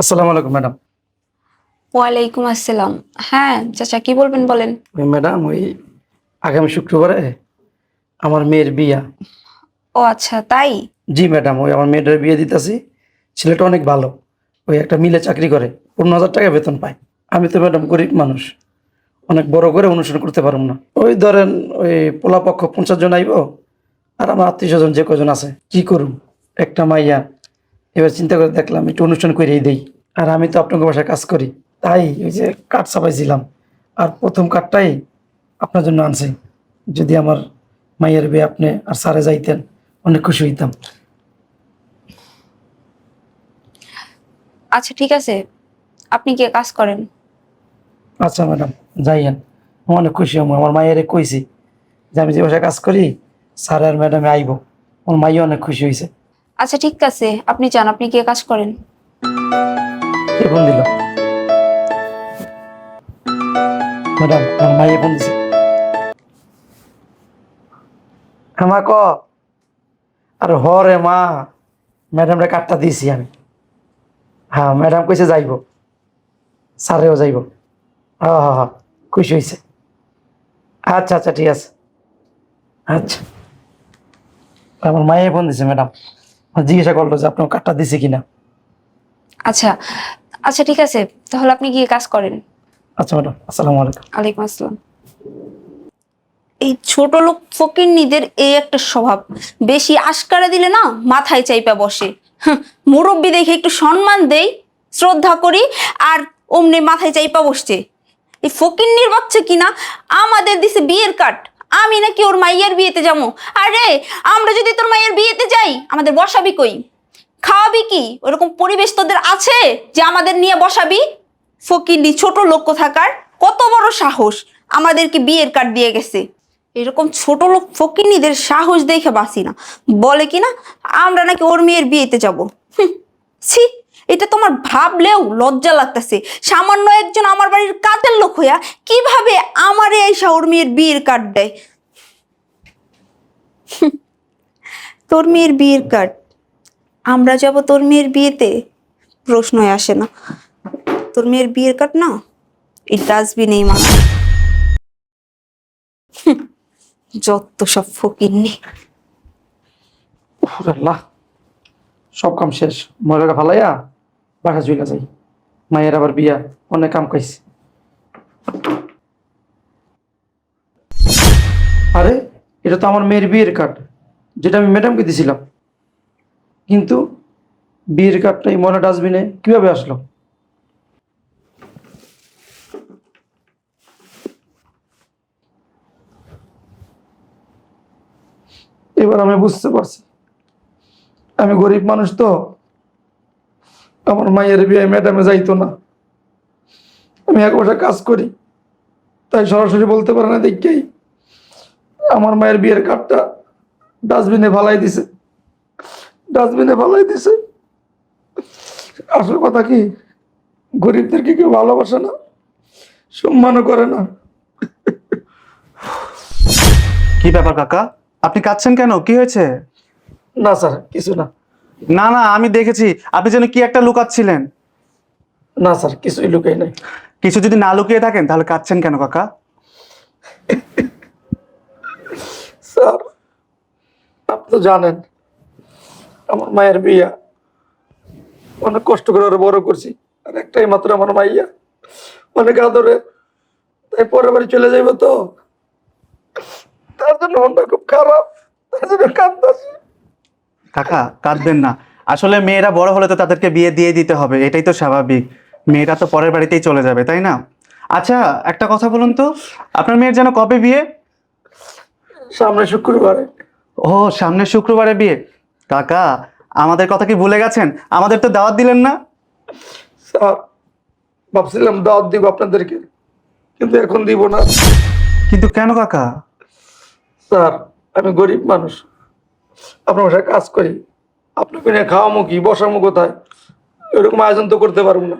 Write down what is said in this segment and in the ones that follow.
আসসালামু আলাইকুম ম্যাডাম। ওয়ালাইকুম আসসালাম। হ্যাঁ চাচা কি বলবেন বলেন? ওই ম্যাডাম ওই আগামী শুক্রবারে আমার মেয়ের বিয়া। ও আচ্ছা তাই? জি ম্যাডাম ওই আমার মেয়েটার বিয়ে দিতেছি। ছেলেটা অনেক ভালো। ওই একটা মিলে চাকরি করে পনেরো হাজার টাকা বেতন পায়। আমি তো ম্যাডাম গরিব মানুষ। অনেক বড় করে অনুষ্ঠান করতে পারব না। ওই ধরেন ওই পোলাপক্ষ পঞ্চাশ জন আইব আর আমার আত্মীয় স্বজন যে কজন আছে কি করুম? একটা মাইয়া এবার চিন্তা করে দেখলাম একটু অনুষ্ঠান করেই দেই। আর আমি তো আপনাকে বাসায় কাজ করি তাই ওই যে কাঠ চাপাইছিলাম। আর প্রথম কাঠটাই আপনার জন্য আনছি। যদি আমার মাইয়ের বিয়ে আপনি আর সারে যাইতেন অনেক খুশি হইতাম। আচ্ছা ঠিক আছে। আপনি কি কাজ করেন। আচ্ছা ম্যাডাম যাইয়েন। অনেক খুশি হব। আমার মায়ের কইছি যে আমি যে বাসায় কাজ করি স্যার আর ম্যাডামে আইব। আমার মাইও অনেক খুশি হয়েছে আচ্ছা ঠিক আছে। আপনি যান, আপনি কি কাজ করেন। কে মা ক আর হ রে মা, ম্যাডামরে কার্ডটা দিয়েছি আমি। হ্যাঁ ম্যাডাম কইছে যাইব। স্যারেও যাইব। হ্যাঁ হ্যাঁ হ্যাঁ খুশি হয়েছে আচ্ছা আচ্ছা ঠিক আছে। আচ্ছা। আমার মায়ে ফোন দিছে, ম্যাডাম। জিজ্ঞাসা করল যে আপনার কার্ডটা দিছে কিনা। আচ্ছা আচ্ছা ঠিক আছে। তাহলে আপনি কি কাজ করেন। আচ্ছা ম্যাডাম আসসালামু আলাইকুম। আলাইকুম আসসালাম। এই ছোট লোক ফকিন্নিদের এই একটা স্বভাব। বেশি আশকারা দিলে না মাথায় চাইপা বসে। হাহ, মুরব্বি দেখে একটু সম্মান দেই শ্রদ্ধা করি আর অমনি মাথায় চাইপা বসছে। এই ফকিন্নির বাচ্চা কিনা? আমাদের দিছে বিয়ের কাট আমি নাকি ওর মাইয়ার বিয়েতে যাব? আরে, আমরা যদি তোর মাইয়ের বিয়েতে যাই, আমাদের বসাবি কই? খাওয়াবি কি? ওরকম পরিবেশ তোদের আছে যে আমাদের নিয়ে বসাবি? ফকিন্নি ছোট লোক থাকার কত বড় সাহস। আমাদেরকে বিয়ের কার্ড দিয়ে গেছে। এরকম ছোট লোক ফকিন্নিদের সাহস দেখে বাসি না। বলে কি না, আমরা নাকি ওর মেয়ের বিয়েতে যাব। ছি। এটা তোমার ভাবলেও লজ্জা লাগতেছে। সামান্য একজন আমার বাড়ির কাতের লোক হইয়া কীভাবে আমারে এই ওর মেয়ের বিয়ের কার্ড দেয়? তোর মেয়ের বিয়ের কার্ড? আমরা যাব তোর মেয়ের বিয়েতে? প্রশ্নই আসে না। তোর মেয়ের বিয়ের কার্ড না এই ডাস্টবিনেই হুঁ, যত সব ফকিরনি সব কাম শেষ। ময়লাটা ফালাইয়া? বাসা চলে যাই মায়ের আবার বিয়া অনেক কাম খাইছে আরে, এটা তো আমার মেয়ের বিয়ের কার্ড যেটা আমি ম্যাডামকে দিছিলাম। কিন্তু বিয়ের কার্ডটা এই ময়লা ডাস্টবিনে কীভাবে আসলো? এবার আমি বুঝতে পারছি। আমি গরিব মানুষ তো আমার মায়ের বিয়ে ম্যাডামে যাইতো না। আমি এক বছর কাজ করি। তাই সরাসরি বলতে পারে না দেখেই আমার মায়ের বিয়ের কার্ডটা ডাস্টবিনে ফালাই দিছে। ডাস্টবিনে ফালাই দিছে। আসল কথা কি গরিবদেরকে কেউ ভালোবাসে না সম্মানও করে না। কি ব্যাপার কাকা? আপনি কাঁদছেন কেন? কি হয়েছে? না স্যার কিছু না। না না আমি দেখেছি। আপনি যেন কি একটা লুকাচ্ছিলেন। না স্যার কিছুই লুকাই নাই। কিছু যদি না লুকিয়ে থাকেন তাহলে কাঁদছেন কেন কাকা? স্যার আপনি তো জানেন আমার মায়ের বিয়া। অনেক কষ্ট করে ওরা বড় করছি আর একটাই মাত্র আমার মাইয়া। অনেক আদরে তাই পরের বাড়ি চলে যাইব তো। তার জন্য মনটা খুব খারাপ তার জন্য কান্দাছি। কাকা কাঁদবেন না। আসলে মেয়েরা বড় হলে তো তাদেরকে বিয়ে দিয়ে দিতে হবে এটাই তো স্বাভাবিক। মেয়েরা তো পরের বাড়িতেই চলে যাবে তাই না? আচ্ছা একটা কথা বলুন তো আপনার মেয়ের যেন কবে বিয়ে? সামনে শুক্রবারে। ও সামনের শুক্রবারে বিয়ে? কাকা আমাদের কথা কি ভুলে গেছেন? আমাদের তো দাওয়াত দিলেন না? স্যার ভাবছিলাম দাওয়াত দিব আপনাদেরকে কিন্তু এখন দিব না। কিন্তু কেন কাকা? স্যার আমি গরিব মানুষ। আপনার বাসায় কাজ করি, আপনাকে নিয়ে খাওয়ামো কি, বসামো কোথায়? এরকম আয়োজন তো করতে পারব না।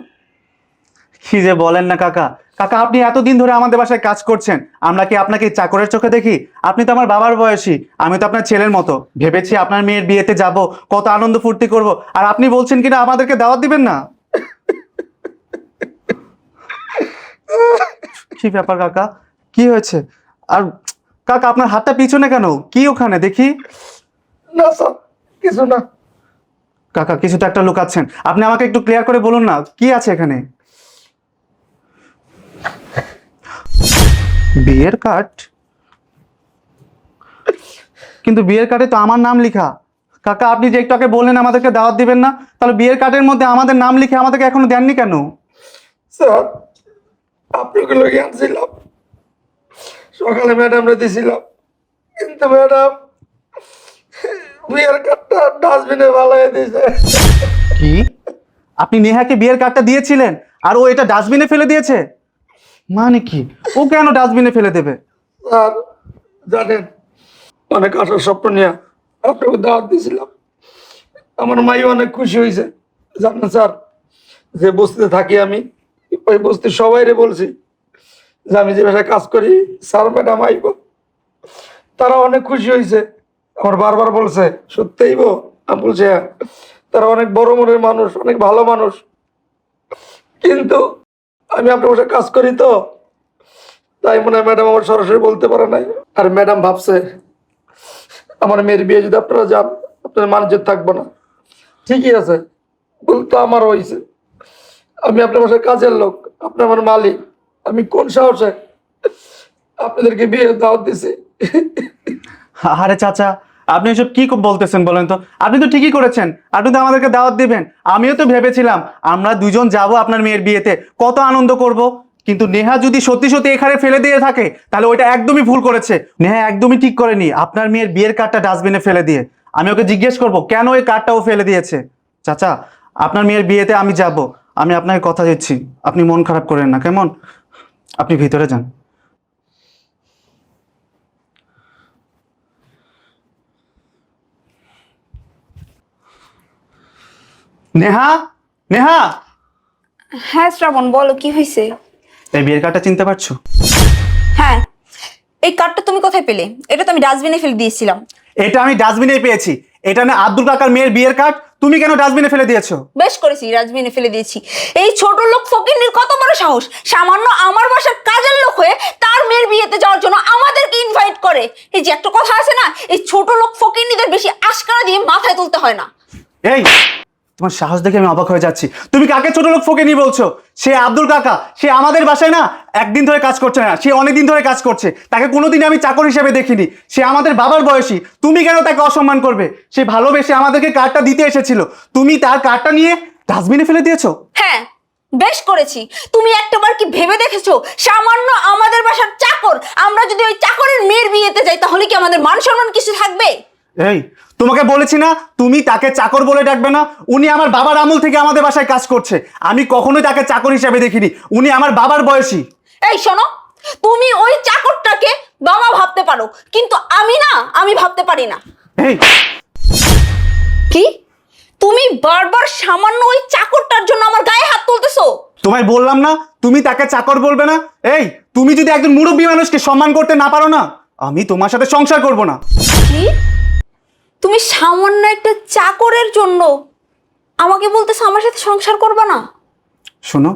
কি যে বলেন না কাকা। কাকা, আপনি এতদিন ধরে আমাদের বাসায় কাজ করছেন, আমরা কি আপনাকে চাকরের চোখে দেখি? আপনি তো আমার বাবার বয়সী, আমি তো আপনার ছেলের মতো। ভেবেছি আপনার মেয়ের বিয়েতে যাব, কত আনন্দ ফুর্তি করব, আর আপনি বলছেন কিনা আমাদেরকে দাওয়াত দিবেন না? কি ব্যাপার কাকা? কি হয়েছে? আর কাকা, আপনার হাতটা পিছনে কেন? কি ওখানে? দেখি। না স্যার কিছু না। কাকা কিছুটা একটা লুকাচ্ছেন। আপনি আমাকে একটু ক্লিয়ার করে বলুন না কি আছে এখানে? বিয়ের কার্ড কিন্তু বিয়ের কার্ডে তো আমার নাম লেখা। কাকা আপনি যে একটু আগে বললেন আমাদেরকে দাওয়াত দিবেন না তাহলে বিয়ের কার্ডের মধ্যে আমাদের নাম লিখে আমাদেরকে এখনও দেননি কেন? স্যার আপনাকে লোক আনছিলাম। সকালে ম্যাডামরা দিছিলাম। কিন্তু ম্যাডাম বিয়ের কার্ডটা ডাস্টবিনে ভালাই দিয়েছে কি? আপনি নেহাকে বিয়ের কার্ডটা দিয়েছিলেন আর ও এটা ডাস্টবিনে ফেলে দিয়েছে? মানে কি? ও কেন ডাস্টবিনে ফেলে দেবে? স্যার জানেন অনেক আশার স্বপ্ন নিয়ে আপনাকে দাওয়াত দিয়েছিলাম। আমার মাই অনেক খুশি হয়েছে। জানেন স্যার যে বস্তিতে থাকি আমি ওই বস্তি সবাইরে বলছি যে আমি যে ভাষায় কাজ করি স্যার ম্যাডাম আইব। তারা অনেক খুশি হয়েছে। আমার বারবার বলছে, সত্যিই বো আমি বলছি হ্যাঁ। তারা অনেক বড় মনের মানুষ, অনেক ভালো মানুষ। কিন্তু আমি আপনার বাসায় কাজ করি তো। তাই মনে হয় ম্যাডাম আমার সরাসরি বলতে পারে নাই। আর ম্যাডাম ভাবছে, আমার মেয়ের বিয়ে যদি আপনারা যান আপনার মানুষের থাকব না। ঠিকই আছে, ভুল তো আমার হয়েছে আমি আপনার বাসায় কাজের লোক, আপনি আমার মালিক। আমি কোন সাহসে আপনাদেরকে বিয়ে দাওয়াত দিছি? আরে চাচা আপনি এসব কি বলতেছেন বলেন তো? আপনি তো ঠিকই করেছেন। আপনি তো আমাদেরকে দাওয়াত দিবেন। আমিও তো ভেবেছিলাম আমরা দুজন যাব আপনার মেয়ের বিয়েতে। কত আনন্দ করব? কিন্তু নেহা যদি সত্যি সত্যি এখানে ফেলে দিয়ে থাকে, তাহলে ওইটা একদমই ভুল করেছে। নেহা একদমই ঠিক করেনি। আপনার মেয়ের বিয়ের কার্ডটা ডাস্টবিনে ফেলে দিয়ে। আমি ওকে জিজ্ঞেস করব, কেন ওই কার্ডটা ও ফেলে দিয়েছে? চাচা, আপনার মেয়ের বিয়েতে আমি যাব। আমি আপনাকে কথা দিচ্ছি। আপনি মন খারাপ করেন না, কেমন? আপনি ভিতরে যান। নেহা নেহা। হ্যাঁ শ্রাবণ বলো কি হয়েছে এই বিয়ের কার্ডটা চিনতে পারছ? হ্যাঁ এই কার্ডটা তুমি কোথায় পেলে? এটা তো আমি ডাস্টবিনে ফেলে দিয়েছিলাম। এটা আমি ডাস্টবিনে পেয়েছি। এটা না আব্দুল কাকার মেয়ের বিয়ের কার্ড। তুমি কেন ডাস্টবিনে ফেলে দিয়েছ? বেশ করেছি ডাস্টবিনে ফেলে দিয়েছি। এই ছোট লোক ফকিরনির কত বড় সাহস? সামান্য আমার বাসার কাজের লোক হয়ে তার মেয়ের বিয়েতে যাওয়ার জন্য আমাদেরকে ইনভাইট করে। এই যে একটা কথা আছে না এই ছোট লোক ফকিরনিদের বেশি আশকারা দিয়ে মাথায় তুলতে হয় না। এই তোমার সাহস দেখে আমি অবাক হয়ে যাচ্ছি। তুমি কাকে ছোট লোক ফোকে নিয়ে বলছো? সে আব্দুল কাকা সে আমাদের বাসায় না একদিন ধরে কাজ করছে না সে অনেকদিন ধরে কাজ করছে। তাকে কোনোদিন আমি চাকর হিসেবে দেখিনি। সে আমাদের বাবার বয়সী। তুমি কেন তাকে অসম্মান করবে? সে ভালোবেসে আমাদেরকে কার্ডটা দিতে এসেছিল। তুমি তার কার্ডটা নিয়ে ডাস্টবিনে ফেলে দিয়েছ? হ্যাঁ বেশ করেছি। তুমি একটাবার কি ভেবে দেখেছ? সামান্য আমাদের বাসার চাকর। আমরা যদি ওই চাকরের মেয়ের বিয়েতে যাই তাহলে কি আমাদের মান সম্মান কিছু থাকবে? এই তোমাকে বলেছি না তুমি তাকে চাকর বলে ডাকবে না। উনি আমার বাবার আমল থেকে আমাদের বাসায় কাজ করছে। আমি কখনোই তাকে চাকর হিসেবে দেখিনি। উনি আমার বাবার বয়সী। এই শোনো তুমি ওই চাকরটাকে বাবা ভাবতে পারো কিন্তু আমি না আমি ভাবতে পারি না। এই। কি? তুমি বারবার সামান্য ওই চাকরটার জন্য আমার গায়ে হাত তুলতেছো? তোমায় বললাম না তুমি তাকে চাকর বলবে না? এই তুমি যদি একজন মুরব্বী মানুষকে সম্মান করতে না পারো না আমি তোমার সাথে সংসার করব না। কি? তুমি সামান্য একটা চাকরের জন্য আমাকে বলতেছো আমার সাথে সংসার করবে না? শোনো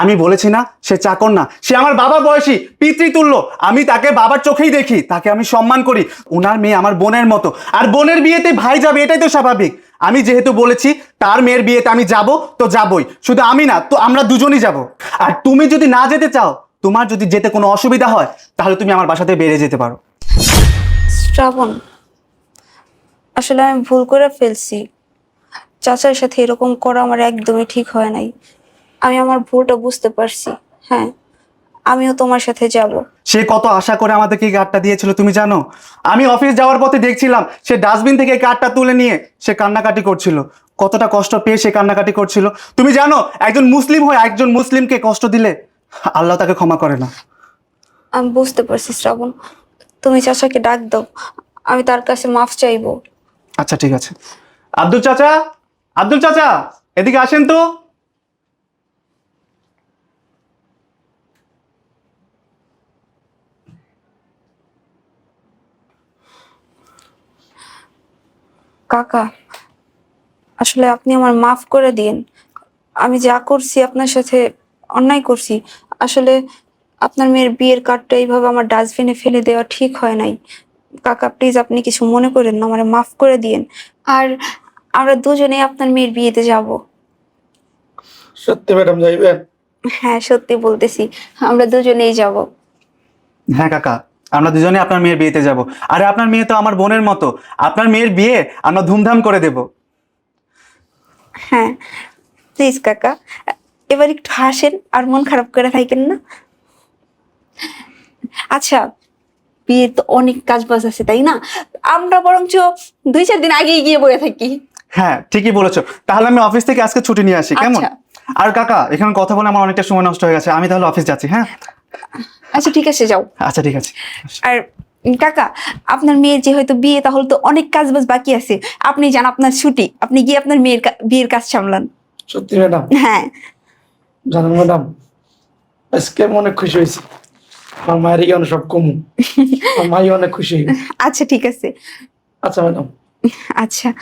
আমি বলেছি না সে চাকর না সে আমার বাবা বয়সী পিতৃতুল্য। আমি তাকে বাবার চোখেই দেখি তাকে আমি সম্মান করি। ওনার মেয়ে আমার বোনের মতো। আর বোনের বিয়েতে ভাই যাবে এটাই তো স্বাভাবিক। আমি যেহেতু বলেছি তার মেয়ের বিয়েতে আমি যাব তো যাবই। শুধু আমি না তো আমরা দুজনই যাব। আর তুমি যদি না যেতে চাও তোমার যদি যেতে কোনো অসুবিধা হয় তাহলে তুমি আমার বাসাতে বেড়ে যেতে পারো। শ্রাবণ আসলে আমি ভুল করে ফেলছি। চাচার সাথে এরকম করা আমার একদমই ঠিক হয় নাই। আমি আমার ভুলটা বুঝতে পারছি। হ্যাঁ আমিও তোমার সাথে যাব। সে কত আশা করে আমাদেরকে এই কার্ডটা দিয়েছিল তুমি জানো? আমি অফিস যাওয়ার পথে দেখছিলাম সে ডাস্টবিন থেকে কার্ডটা তুলে নিয়ে সে কান্নাকাটি করছিল। কতটা কষ্ট পেয়ে সে কান্নাকাটি করছিল। তুমি জানো একজন মুসলিম হয়ে একজন মুসলিমকে কষ্ট দিলে আল্লাহ তাকে ক্ষমা করে না। আমি বুঝতে পারছি শ্রাবণ তুমি চাচাকে ডাক দাও। আমি তার কাছে মাফ চাইব। আচ্ছা ঠিক আছে। আব্দুল চাচা আব্দুল চাচা, এদিকে আসেন তো। কাকা, আসলে আপনি আমার মাফ করে দিন। আমি যা করছি আপনার সাথে অন্যায় করছি। আসলে আপনার মেয়ের বিয়ের কার্ডটা এইভাবে আমার ডাস্টবিনে ফেলে দেওয়া ঠিক হয় নাই। কাকা প্লিজ আপনি কিছু মনে করেন না আমার মাফ করে দিয়েন। আর আমরা দুজনেই আপনার মেয়ের বিয়েতে যাব। সত্যি ম্যাডাম যাইবেন? হ্যাঁ সত্যি বলতেছি আমরা দুজনেই যাব। হ্যাঁ কাকা আমরা দুজনে আপনার মেয়ের বিয়েতে যাব। আরে আপনার মেয়ে তো আমার বোনের মতো। আপনার মেয়ের বিয়ে আমরা ধুমধাম করে দেব। হ্যাঁ প্লিজ কাকা এবার একটু হাসেন আর মন খারাপ করে থাকেন না। আচ্ছা বিয়ের তো অনেক কাজ বাজ আছে তাই না? আমরা বরঞ্চ দুই চার দিন আগেই গিয়ে বয়ে থাকি। হ্যাঁ ঠিকই বলেছ। তাহলে আমি অফিস থেকে আজকে ছুটি নিয়ে আসি কেমন? আচ্ছা। আর কাকা এখানে কথা বলে আমার অনেকটা সময় নষ্ট হয়ে গেছে আমি তাহলে অফিস যাচ্ছি হ্যাঁ? আচ্ছা ঠিক আছে যাও। আচ্ছা ঠিক আছে। আর উম, কাকা আপনার মেয়ের যে হয়তো বিয়ে তাহলে তো অনেক কাজ বাজ বাকি আছে। আপনি যান আপনার ছুটি আপনি গিয়ে আপনার মেয়ের কা- বিয়ের কাজ সামলান। সত্যি ম্যাডাম? হ্যাঁ। জানেন ম্যাডাম আজকে অনেক খুশি হয়েছি। আমার মায়ের এখানে সব কমু। আমার মাই অনেক খুশি। আচ্ছা ঠিক আছে। আচ্ছা ম্যাডাম। আচ্ছা।